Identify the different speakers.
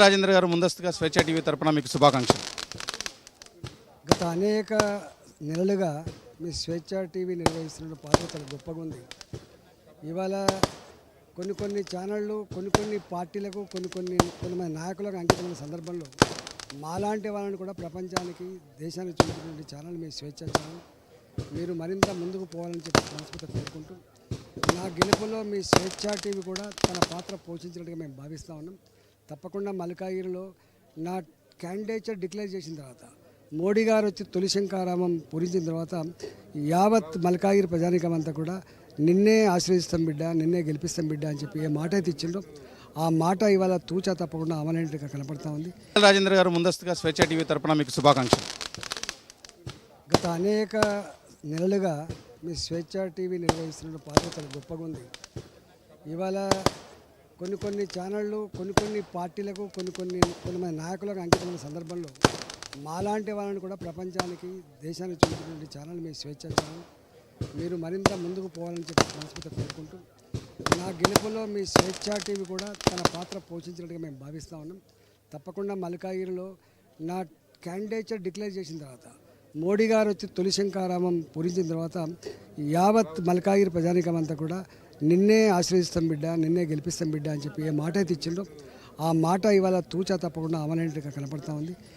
Speaker 1: రాజేంద్ర గారు ముందస్తుగా స్వేచ్ఛ టీవీ తరపున మీకు శుభాకాంక్షలు.
Speaker 2: గత అనేక నెలలుగా మీ స్వేచ్ఛ టీవీ నిర్వహిస్తున్న పాత్ర చాలా గొప్పగా ఉంది. ఇవాళ కొన్ని కొన్ని ఛానళ్ళు కొన్ని కొన్ని పార్టీలకు కొన్ని కొన్ని కొంతమంది నాయకులకు అంకితమైన సందర్భంలో మాలాంటి వాళ్ళని కూడా ప్రపంచానికి దేశానికి చూపించినటువంటి ఛానల్ మీ స్వేచ్ఛ ఛానల్. మీరు మరింత ముందుకు పోవాలని చెప్పి మనస్ఫూర్తిగా కోరుకుంటూ నా గెలుపులో మీ స్వేచ్ఛ టీవీ కూడా తన పాత్ర పోషించినట్టుగా మేము భావిస్తూ ఉన్నాం. తప్పకుండా మల్కాగిరిలో నా క్యాండిడేచర్ డిక్లేర్ చేసిన తర్వాత మోడీ గారు వచ్చి తొలి శంకారామం పూరించిన తర్వాత యావత్ మల్కాగిరి ప్రజానికం అంతా కూడా నిన్నే ఆశ్రయిస్తాం బిడ్డ నిన్నే గెలిపిస్తాం బిడ్డ అని చెప్పి ఏ మాట అయితే ఇచ్చిండో ఆ మాట ఇవాళ తూచా తప్పకుండా అమలైనట్టుగా కనపడతా ఉంది.
Speaker 1: రాజేంద్ర గారు ముందస్తుగా స్వేచ్ఛ టీవీ తరపున మీకు శుభాకాంక్షలు.
Speaker 2: గత అనేక నెలలుగా మీ స్వేచ్ఛ టీవీ నిర్వహిస్తున్న పాత్ర చాలా గొప్పగా ఉంది. ఇవాళ కొన్ని కొన్ని ఛానళ్ళు కొన్ని కొన్ని పార్టీలకు కొన్ని కొన్ని కొంతమంది నాయకులకు అంకితమైన సందర్భంలో మాలాంటి వాళ్ళని కూడా ప్రపంచానికి దేశానికి చూపినటువంటి ఛానల్ మీ స్వేచ్ఛ ఛానల్ మీరు మరింత ముందుకు పోవాలని చెప్పి మనస్ఫూర్తి కోరుకుంటూ నా గెలుపులో మీ స్వేచ్ఛ టీవీ కూడా తన పాత్ర పోషించినట్టుగా మేము భావిస్తూ ఉన్నాం. తప్పకుండా మల్కాగిరిలో నా క్యాండిడేచర్ డిక్లేర్ చేసిన తర్వాత మోడీ గారు వచ్చి తొలి శంకారామం పూరించిన తర్వాత యావత్ మల్కాగిరి ప్రజానికం అంతా కూడా నిన్నే ఆశ్రయిస్తాం బిడ్డ నిన్నే గెలిపిస్తాం బిడ్డ అని చెప్పి ఏ మాట అయితే ఇచ్చిండో ఆ మాట ఇవాళ తూచా తప్పకుండా అమలైనట్టుగా కనపడతా ఉంది.